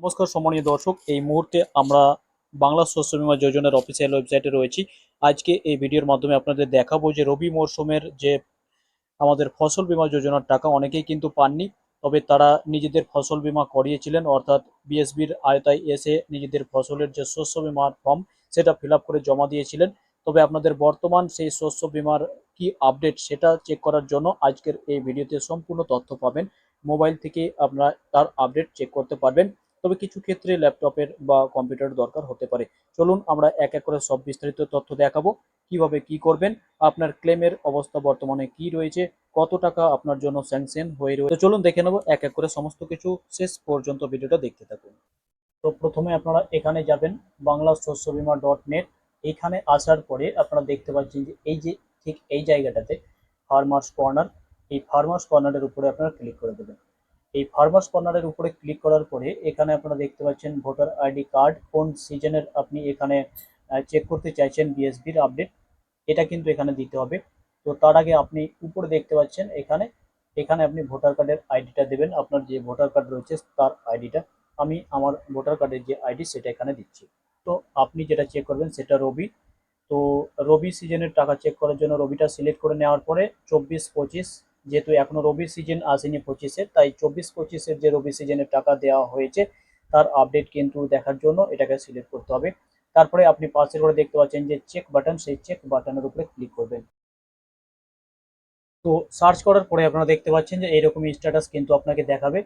নমস্কার সম্মানীয় দর্শক, এই মুহূর্তে আমরা বাংলা শস্য বীমা যোজনার অফিসিয়াল ওয়েবসাইটে রয়েছি। আজকে এই ভিডিওর মাধ্যমে আপনাদের দেখাবো যে রবি মরশুমের যে আমাদের ফসল বীমা যোজনার টাকা, অনেকেই কিন্তু পাননি, তবে তারা নিজেদের ফসল বীমা করিয়েছিলেন, অর্থাৎ বিএসবির আয়তায় এসে নিজেদের ফসলের যে শস্য বীমার ফর্ম সেটা ফিল করে জমা দিয়েছিলেন। তবে আপনাদের বর্তমান সেই শস্য বীমার কি আপডেট সেটা চেক করার জন্য আজকের এই ভিডিওতে সম্পূর্ণ তথ্য পাবেন। মোবাইল থেকে আপনারা তার আপডেট চেক করতে পারবেন। তবে কিছু ক্ষেত্রে ল্যাপটপের বা কম্পিউটার দরকার হতে পারে। চলুন আমরা এক এক করে সব বিস্তারিত তথ্য দেখাবো, কীভাবে কি করবেন, আপনার ক্লেমের অবস্থা বর্তমানে কি রয়েছে, কত টাকা আপনার জন্য স্যাংশন হয়ে রয়েছে। চলুন দেখে নেব এক এক করে সমস্ত কিছু। শেষ পর্যন্ত ভিডিওটা দেখতে থাকুন। তো প্রথমে আপনারা এখানে যাবেন বাংলা শস্য বীমা ডট নেট এখানে আসার পরে আপনারা দেখতে পাচ্ছেন যে এই যে ঠিক এই জায়গাটাতে ফার্মার্স কর্নার এই ফার্মার্স কর্নারের উপরে আপনারা ক্লিক করে দেবেন। এই ফার্মার্স কর্নারের উপরে ক্লিক করার পরে এখানে আপনারা দেখতে পাচ্ছেন ভোটার আইডি কার্ড কোন সিজনের আপনি এখানে চেক করতে চাইছেন বিএসবির আপডেট এটা কিন্তু এখানে দিতে হবে। তো তার আগে আপনি উপরে দেখতে পাচ্ছেন এখানে এখানে আপনি ভোটার কার্ডের আইডিটা দেবেন, আপনার যে ভোটার কার্ড রয়েছে তার আইডিটা আমি আমার ভোটার কার্ডের যে আইডি সেটা এখানে দিচ্ছি। তো আপনি যেটা চেক করবেন সেটা রবি। তো রবি সিজনের টাকা চেক করার জন্য রবিটা সিলেক্ট করে নেওয়ার পরে চব্বিশ পঁচিশ যেহেতু এখনও রবি সিজন আসেনি পঁচিশের, তাই চব্বিশ পঁচিশের যে রবি সিজনের টাকা দেওয়া হয়েছে, তার আপডেট কিন্তু দেখার জন্য এটাকে সিলেক্ট করতে হবে। তারপরে আপনি পাশের করে দেখতে পাচ্ছেন যে চেক বাটন সেই চেক বাটনের উপরে ক্লিক করবেন। তো সার্চ করার পরে আপনারা দেখতে পাচ্ছেন যে এইরকম স্ট্যাটাস কিন্তু আপনাকে দেখাবে।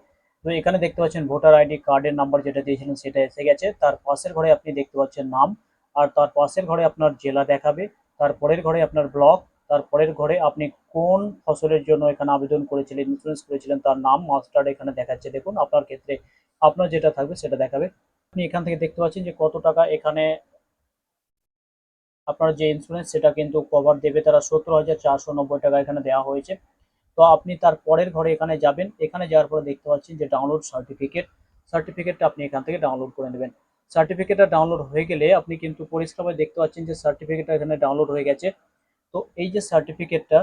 তো এখানে দেখতে পাচ্ছেন ভোটার আইডি কার্ডের নাম্বার যেটা দিয়েছিলেন সেটা এসে গেছে। তার পাশের ঘরে আপনি দেখতে পাচ্ছেন নাম, আর তার পাশের ঘরে আপনার জেলা দেখাবে তারপরের ঘরে আপনার ব্লক তারপরের ঘরে আপনি কোন ফসলের জন্য এখানে আবেদন করেছিলেন ইন্স্যুরেন্স করেছিলেন, তার নাম মাস্টার্ড এখানে দেখাচ্ছে। দেখুন, আপনার ক্ষেত্রে আপনার যেটা থাকবে সেটা দেখাবে। আপনি এখান থেকে দেখতে পাচ্ছেন যে কত টাকা এখানে আপনার যে ইন্স্যুরেন্স সেটা কিন্তু কভার দেবে। তারা সত্তর হাজার চারশো নব্বই টাকা এখানে দেওয়া হয়েছে। তো আপনি তার পরের ঘরে এখানে যাবেন। এখানে যাওয়ার পরে দেখতে পাচ্ছেন যে ডাউনলোড সার্টিফিকেট সার্টিফিকেটটা আপনি এখান থেকে ডাউনলোড করে নেবেন। সার্টিফিকেটটা ডাউনলোড হয়ে গেলে আপনি কিন্তু পরিষ্কারভাবে দেখতে পাচ্ছেন যে সার্টিফিকেটটা এখানে ডাউনলোড হয়ে গেছে। তো এই যে সার্টিফিকেটটা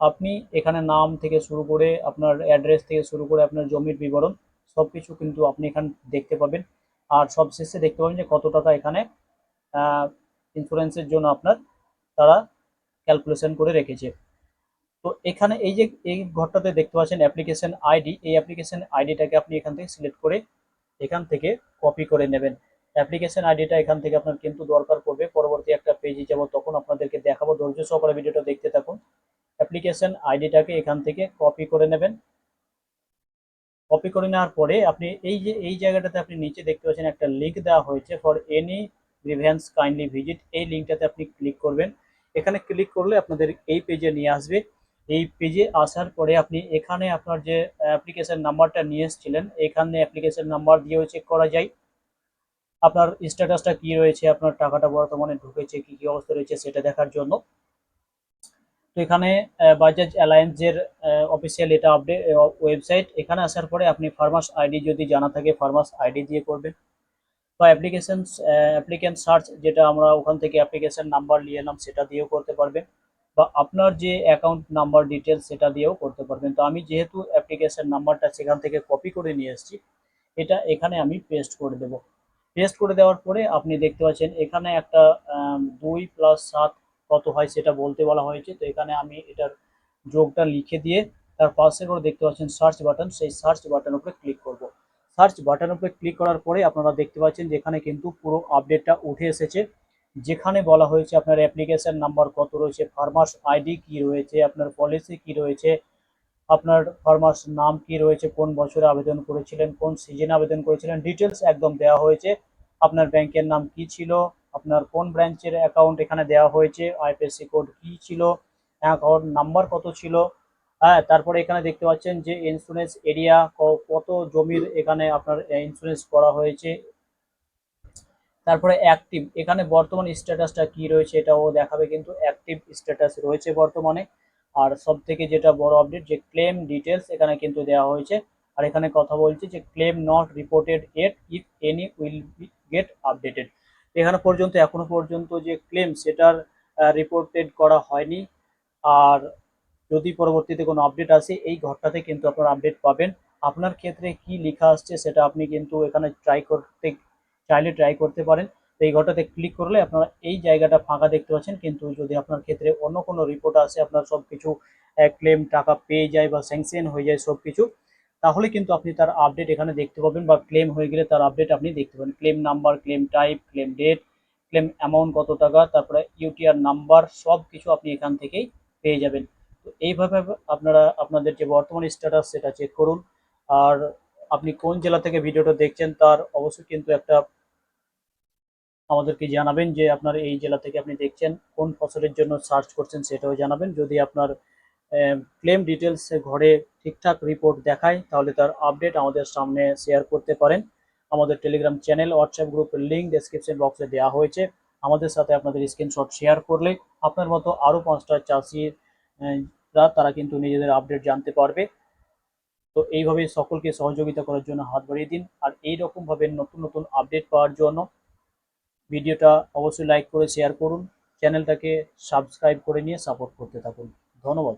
আপনি এখানে নাম থেকে শুরু করে আপনার অ্যাড্রেস থেকে শুরু করে আপনার জমির বিবরণ সব কিছু কিন্তু আপনি এখানে দেখতে পাবেন। আর সবশেষে দেখতে পাবেন যে কত টাকা এখানে ইন্স্যুরেন্সের জন্য আপনার তারা ক্যালকুলেশন করে রেখেছে। তো এখানে এই যে, এই ঘরটাতে দেখতে পাচ্ছেন অ্যাপ্লিকেশন আইডি এই অ্যাপ্লিকেশন আইডিটাকে আপনি এখান থেকে সিলেক্ট করে এখান থেকে কপি করে নেবেন। অ্যাপ্লিকেশন আইডিটা এখান থেকে আপনার কিন্তু দরকার পড়বে। পরবর্তী একটা পেজে যাব, তখন আপনাদেরকে দেখাবো। ধৈর্য সহকারে ভিডিওটা দেখতে থাকুন। অ্যাপ্লিকেশন আইডিটাকে এখান থেকে কপি করে নেবেন। কপি করে নেওয়ার পরে আপনি এই যে, এই জায়গাটাতে আপনি নিচে দেখতে পাচ্ছেন একটা লিঙ্ক দেওয়া হয়েছে। For any grievance kindly visit এই লিঙ্কটাতে আপনি ক্লিক করবেন। এখানে ক্লিক করলে আপনাদের এই পেজে নিয়ে আসবে। এই পেজে আসার পরে আপনি এখানে আপনার যে অ্যাপ্লিকেশন নাম্বারটা নিয়ে এসেছিলেন, এখানে অ্যাপ্লিকেশন নাম্বার দিয়েও চেক করা যায়। আপনার স্ট্যাটাসটা কি রয়েছে, আপনার টাকাটা বর্তমানে ঢুকেছে, কি কি অবস্থা রয়েছে সেটা দেখার জন্য। তো এখানে বাজাজ অ্যালায়েন্সের অফিসিয়াল এটা আপডেট ওয়েবসাইট এখানে আসার পরে আপনি ফার্মাস আইডি যদি জানা থাকে ফার্মাস আইডি দিয়ে করবেন। বা অ্যাপ্লিকেশন অ্যাপ্লিকেন্ট সার্চ যেটা আমরা ওখান থেকে অ্যাপ্লিকেশন নাম্বার নিয়ে এলাম, সেটা দিয়েও করতে পারবেন। বা আপনার যে অ্যাকাউন্ট নাম্বার ডিটেলস সেটা দিয়েও করতে পারবেন। তো আমি যেহেতু অ্যাপ্লিকেশন নাম্বারটা সেখান থেকে কপি করে নিয়ে এসেছি, এটা এখানে আমি পেস্ট করে দেব। পেস্ট করে দেওয়ার পরে আপনি দেখতে পাচ্ছেন এখানে একটা দুই প্লাস সাত কত হয় সেটা বলতে বলা হয়েছে। তো এখানে আমি এটার যোগটা লিখে দিয়ে তার পাশে করে দেখতে পাচ্ছেন সার্চ বাটন সেই সার্চ বাটন উপরে ক্লিক করব। সার্চ বাটন উপরে ক্লিক করার পরে আপনারা দেখতে পাচ্ছেন যেখানে কিন্তু পুরো আপডেটটা উঠে এসেছে। যেখানে বলা হয়েছে আপনার অ্যাপ্লিকেশন নাম্বার কত রয়েছে ফার্মার্স আইডি কি রয়েছে, আপনার পলিসি কি রয়েছে আপনার ফার্মার্স নাম কি রয়েছে, কোন বছরে আবেদন করেছিলেন, কোন সিজনে আবেদন করেছিলেন ডিটেলস একদম দেওয়া হয়েছে। আপনার ব্যাংকের নাম কি ছিল, আপনার কোন ব্রাঞ্চের অ্যাকাউন্ট এখানে দেওয়া হয়েছে আইপিএসসি কোড কি ছিল অ্যাকাউন্ট নাম্বার কত ছিল। হ্যাঁ তারপরে এখানে দেখতে পাচ্ছেন যে ইন্স্যুরেন্স এরিয়া কত জমির এখানে আপনার ইন্স্যুরেন্স করা হয়েছে। তারপরে অ্যাক্টিভ এখানে বর্তমান স্ট্যাটাসটা কি রয়েছে, এটাও দেখাবে, কিন্তু অ্যাক্টিভ স্ট্যাটাস রয়েছে বর্তমানে। আর সব থেকে যেটা বড় আপডেট যে ক্লেম ডিটেলস এখানে কিন্তু দেওয়া হয়েছে। আর এখানে কথা বলছে যে claim not reported at if any will be get updated এখানে পর্যন্ত, এখনও পর্যন্ত যে ক্লেম সেটার রিপোর্টেড করা হয়নি। আর যদি পরবর্তীতে কোনো আপডেট আসে, এই ঘরটাতে কিন্তু আপনার আপডেট পাবেন। আপনার ক্ষেত্রে কি লেখা আসছে, সেটা আপনি কিন্তু এখানে ট্রাই করতে, চাইলে ট্রাই করতে পারেন। এই ঘরটাতে ক্লিক করলে আপনারা এই জায়গাটা ফাঁকা দেখতে পাচ্ছেন। কিন্তু যদি আপনার ক্ষেত্রে অন্য কোনো রিপোর্ট আসে, আপনার সব কিছু ক্লেম টাকা পেয়ে যায় বা স্যাংশন হয়ে যায় সব কিছু তাহলে কিন্তু আপনি তার আপডেট এখানে দেখতে পাবেন বা ক্লেম হয়ে গেলে তার আপডেট আপনি দেখতে পাবেন। Claim number claim type claim date claim amount কত টাকা, তারপরে ইউটিআর নাম্বার সব কিছু আপনি এখান থেকেই পেয়ে যাবেন। তো এইভাবে আপনারা, আপনাদের যে বর্তমান স্ট্যাটাস সেটা চেক করুন। আর আপনি কোন জেলা থেকে ভিডিওটা দেখছেন, তার অবশ্যই কিন্তু একটা আমাদেরকে জানাবেন যে আপনার এই জেলা থেকে আপনি দেখছেন, কোন ফসলের জন্য সার্চ করছেন সেটাও জানাবেন। যদি আপনার ক্লেম ডিটেলস ঘরে ঠিকঠাক রিপোর্ট দেখায়, তাহলে তার আপডেট আমাদের সামনে শেয়ার করতে পারেন। আমাদের টেলিগ্রাম চ্যানেল হোয়াটসঅ্যাপ গ্রুপের লিঙ্ক ডেসক্রিপশন বক্সে দেওয়া হয়েছে। আমাদের সাথে আপনাদের স্ক্রিনশট শেয়ার করলে আপনার মতো আরও পাঁচটা চাষিরা তারা কিন্তু নিজেদের আপডেট জানতে পারবে। তো এইভাবে সকলকে সহযোগিতা করার জন্য হাত বাড়িয়ে দিন। আর এই রকমভাবে নতুন নতুন আপডেট পাওয়ার জন্য ভিডিওটা অবশ্যই লাইক করে শেয়ার করুন। চ্যানেলটাকে সাবস্ক্রাইব করে নিয়ে সাপোর্ট করতে থাকুন। ধন্যবাদ।